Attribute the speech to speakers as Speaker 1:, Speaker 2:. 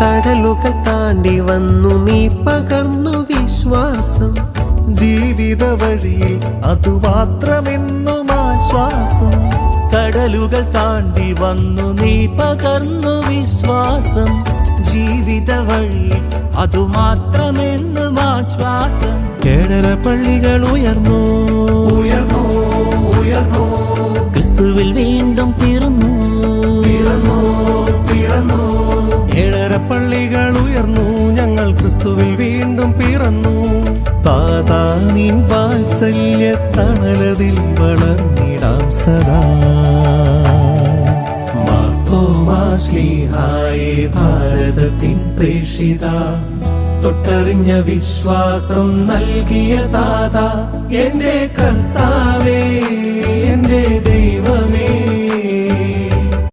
Speaker 1: കടലുകൾ താണ്ടി വന്നു നീ പകർന്നു വിശ്വാസം.
Speaker 2: ജീവിത വഴിയിൽ അതു മാത്രമെന്നും ആശ്വാസം. കടലുകൾ താണ്ടി വന്നു നീ പകർന്നു വിശ്വാസം. ജീവിത വഴിയിൽ അതു മാത്രമെന്നും ആശ്വാസം.
Speaker 1: കേടര പള്ളികൾ ഉയർന്നു?
Speaker 2: ഉയർന്നു ഉയർന്നു?
Speaker 1: ക്രിസ്തുവിൽ വീണ്ടും ഉയർന്നു ഞങ്ങൾ ക്രിസ്തുവിൽ വീണ്ടും പിറന്നു. താതാ നിൻ വാത്സല്യ തണലതിൽ വളർന്നിടാം സദാ. മാർത്തോമാശ്ലീഹായേ ഭാരതത്തിൻ പ്രേക്ഷിത. തൊട്ടറിഞ്ഞ വിശ്വാസം നൽകിയ താത എന്റെ കർത്താവേ.